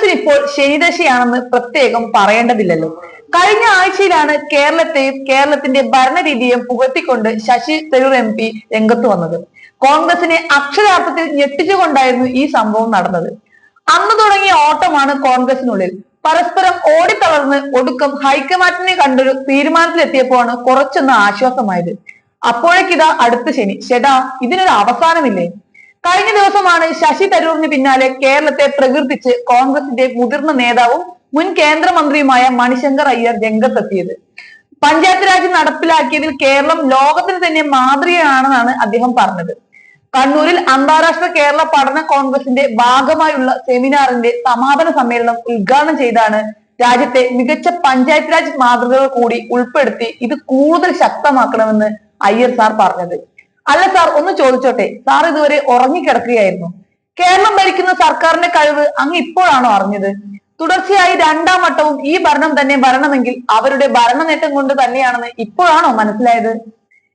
കോൺഗ്രസിന് ഇപ്പോൾ ശനിദശയാണെന്ന് പ്രത്യേകം പറയേണ്ടതില്ലല്ലോ. കഴിഞ്ഞ ആഴ്ചയിലാണ് കേരളത്തെയും കേരളത്തിന്റെ ഭരണരീതിയെയും പുകഴ്ത്തിക്കൊണ്ട് ശശി തരൂർ എം പി രംഗത്ത് വന്നത്. കോൺഗ്രസിനെ അക്ഷരാർത്ഥത്തിൽ ഞെട്ടിച്ചുകൊണ്ടായിരുന്നു ഈ സംഭവം നടന്നത്. അന്ന് തുടങ്ങിയ ഓട്ടമാണ് കോൺഗ്രസിനുള്ളിൽ. പരസ്പരം ഓടിത്തളർന്ന് ഒടുക്കം ഹൈക്കമാൻഡിനെ കണ്ടൊരു തീരുമാനത്തിലെത്തിയപ്പോഴാണ് കുറച്ചൊന്ന് ആശ്വാസമായത്. അപ്പോഴേക്കിതാ അടുത്ത ശനി. ശടാ ഇതിനൊരു അവസാനമില്ലേ? കഴിഞ്ഞ ദിവസമാണ് ശശി തരൂറിന് പിന്നാലെ കേരളത്തെ പ്രകീർത്തിച്ച് കോൺഗ്രസിന്റെ മുതിർന്ന നേതാവും മുൻ കേന്ദ്രമന്ത്രിയുമായ മണിശങ്കർ അയ്യർ രംഗത്തെത്തിയത്. പഞ്ചായത്ത് രാജ് നടപ്പിലാക്കിയതിൽ കേരളം ലോകത്തിന് തന്നെ മാതൃകയാണെന്നാണ് അദ്ദേഹം പറഞ്ഞത്. കണ്ണൂരിൽ അന്താരാഷ്ട്ര കേരള പഠന കോൺഗ്രസിന്റെ ഭാഗമായുള്ള സെമിനാറിന്റെ സമാപന സമ്മേളനം ഉദ്ഘാടനം ചെയ്താണ് രാജ്യത്തെ മികച്ച പഞ്ചായത്ത് രാജ് മാതൃകകൾ കൂടി ഉൾപ്പെടുത്തി ഇത് കൂടുതൽ ശക്തമാക്കണമെന്ന് അയ്യർ സാർ പറഞ്ഞത്. അല്ല സാർ ഒന്ന് ചോദിച്ചോട്ടെ. സാർ ഇതുവരെ ഉറങ്ങിക്കിടക്കുകയായിരുന്നു. കേരളം ഭരിക്കുന്ന സർക്കാരിന്റെ കഴിവ് അങ്ങ് ഇപ്പോഴാണോ അറിഞ്ഞത്? തുടർച്ചയായി രണ്ടാം വട്ടവും ഈ ഭരണം തന്നെ വരണമെങ്കിൽ അവരുടെ ഭരണ നേട്ടം കൊണ്ട് തന്നെയാണെന്ന് ഇപ്പോഴാണോ മനസ്സിലായത്?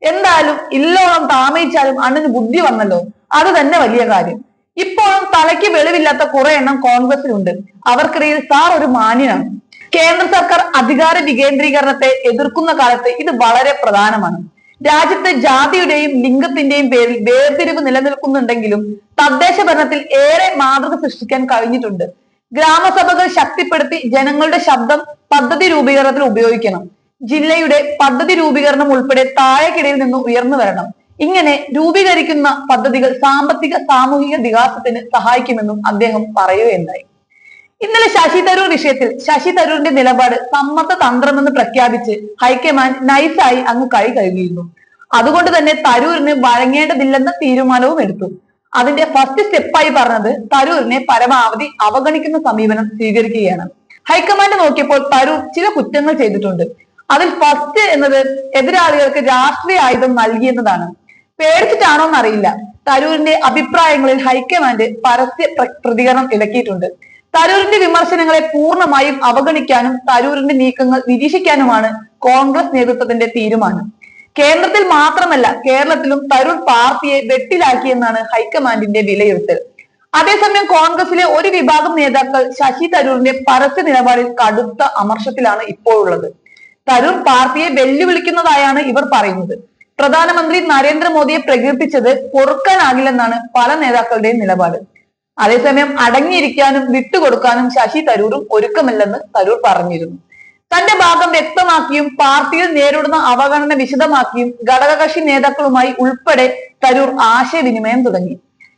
എന്തായാലും ഇല്ലോളം താമയിച്ചാലും അണ്ണിന് ബുദ്ധി വന്നല്ലോ. അത് തന്നെ വലിയ കാര്യം. ഇപ്പോഴും തലയ്ക്ക് വെളിവില്ലാത്ത കുറെ എണ്ണം കോൺഗ്രസിലുണ്ട് അവർക്കിടയിൽ സാർ ഒരു മാന്യനാണ്. കേന്ദ്ര സർക്കാർ അധികാര വികേന്ദ്രീകരണത്തെ എതിർക്കുന്ന കാലത്ത് ഇത് വളരെ പ്രധാനമാണ്. രാജ്യത്ത് ജാതിയുടെയും ലിംഗത്തിന്റെയും പേരിൽ വേർതിരിവ് നിലനിൽക്കുന്നുണ്ടെങ്കിലും തദ്ദേശ ഭരണത്തിൽ ഏറെ മാതൃക സൃഷ്ടിക്കാൻ കഴിഞ്ഞിട്ടുണ്ട്. ഗ്രാമസഭകൾ ശക്തിപ്പെടുത്തി ജനങ്ങളുടെ ശബ്ദം പദ്ധതി രൂപീകരണത്തിൽ ഉപയോഗിക്കണം. ജില്ലയുടെ പദ്ധതി രൂപീകരണം ഉൾപ്പെടെ താഴെക്കിടയിൽ നിന്ന് ഉയർന്നു വരണം. ഇങ്ങനെ രൂപീകരിക്കുന്ന പദ്ധതികൾ സാമ്പത്തിക സാമൂഹിക വികാസത്തിന് സഹായിക്കുമെന്നും അദ്ദേഹം പറയുകയുണ്ടായി. ഇന്നലെ ശശി തരൂർ വിഷയത്തിൽ ശശി തരൂരിന്റെ നിലപാട് സമ്മത തന്ത്രമെന്ന് പ്രഖ്യാപിച്ച് ഹൈക്കമാൻഡ് നൈസായി അങ്ങ് കൈ കഴുകിയിരുന്നു. അതുകൊണ്ട് തന്നെ തരൂരിന് വഴങ്ങേണ്ടതില്ലെന്ന തീരുമാനവും എടുത്തു. അതിന്റെ ഫസ്റ്റ് സ്റ്റെപ്പായി പറഞ്ഞത് തരൂരിനെ പരമാവധി അവഗണിക്കുന്ന സമീപനം സ്വീകരിക്കുകയാണ്. ഹൈക്കമാൻഡ് നോക്കിയപ്പോൾ തരൂർ ചില കുറ്റങ്ങൾ ചെയ്തിട്ടുണ്ട്. അതിൽ ഫസ്റ്റ് എന്നത് എതിരാളികൾക്ക് രാഷ്ട്രീയ ആയുധം നൽകിയെന്നതാണ്. പേടിച്ചിട്ടാണോ എന്നറിയില്ല തരൂരിന്റെ അഭിപ്രായങ്ങളിൽ ഹൈക്കമാൻഡ് പരസ്യ പ്രതികരണം ഇടക്കിയിട്ടുണ്ട് തരൂരിന്റെ വിമർശനങ്ങളെ പൂർണമായും അവഗണിക്കാനും തരൂരിന്റെ നീക്കങ്ങൾ നിരീക്ഷിക്കാനുമാണ് കോൺഗ്രസ് നേതൃത്വത്തിന്റെ തീരുമാനം. കേന്ദ്രത്തിൽ മാത്രമല്ല കേരളത്തിലും തരൂർ പാർട്ടിയെ വെട്ടിലാക്കിയെന്നാണ് ഹൈക്കമാൻഡിന്റെ വിലയിരുത്തൽ. അതേസമയം കോൺഗ്രസിലെ ഒരു വിഭാഗം നേതാക്കൾ ശശി തരൂരിന്റെ പരസ്യ നിലപാടിൽ കടുത്ത അമർഷത്തിലാണ് ഇപ്പോഴുള്ളത്. തരൂർ പാർട്ടിയെ വെല്ലുവിളിക്കുന്നതായാണ് ഇവർ പറയുന്നത്. പ്രധാനമന്ത്രി നരേന്ദ്രമോദിയെ പ്രകീർത്തിച്ചത് പൊറുക്കാനാകില്ലെന്നാണ് പല നേതാക്കളുടെയും നിലപാട്. അതേസമയം അടങ്ങിയിരിക്കാനും വിട്ടുകൊടുക്കാനും ശശി തരൂരും ഒരുക്കമില്ലെന്ന് തരൂർ പറഞ്ഞിരുന്നു. തന്റെ ഭാഗം വ്യക്തമാക്കിയും പാർട്ടിയിൽ നേരിടുന്ന അവഗണന വിശദമാക്കിയും ഘടകകക്ഷി നേതാക്കളുമായി ഉൾപ്പെടെ തരൂർ ആശയവിനിമയം തുടങ്ങി.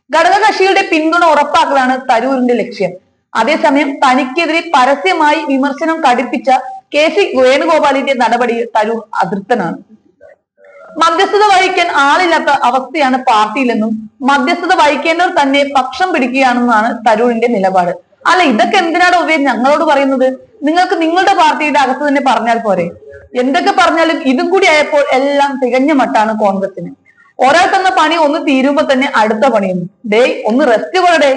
ഘടകകക്ഷികളുടെ പിന്തുണ ഉറപ്പാക്കലാണ് തരൂരിന്റെ ലക്ഷ്യം. അതേസമയം തനിക്കെതിരെ പരസ്യമായി വിമർശനം കടുപ്പിച്ച കെ സി വേണുഗോപാലിന്റെ നടപടിയിൽ തരൂർ അതൃപ്തനാണ്. മധ്യസ്ഥത വഹിക്കാൻ ആളില്ലാത്ത അവസ്ഥയാണ് പാർട്ടിയിലെന്നും മധ്യസ്ഥത വഹിക്കേണ്ടവർ തന്നെ പക്ഷം പിടിക്കുകയാണെന്നാണ് തരൂരിന്റെ നിലപാട്. അല്ല ഇതൊക്കെ എന്തിനാണ് ഉപയോഗം ഞങ്ങളോട് പറയുന്നത്? നിങ്ങൾക്ക് നിങ്ങളുടെ പാർട്ടിയുടെ അകത്ത് തന്നെ പറഞ്ഞാൽ പോരെ. എന്തൊക്കെ പറഞ്ഞാലും ഇതും കൂടി ആയപ്പോൾ എല്ലാം തികഞ്ഞ മട്ടാണ് കോൺഗ്രസിന് ഒരാൾ തന്ന പണി ഒന്ന് തീരുമ്പോ തന്നെ അടുത്ത പണിയും ഡേ ഒന്ന് റെസ്റ്റ് കൊള്ളടേ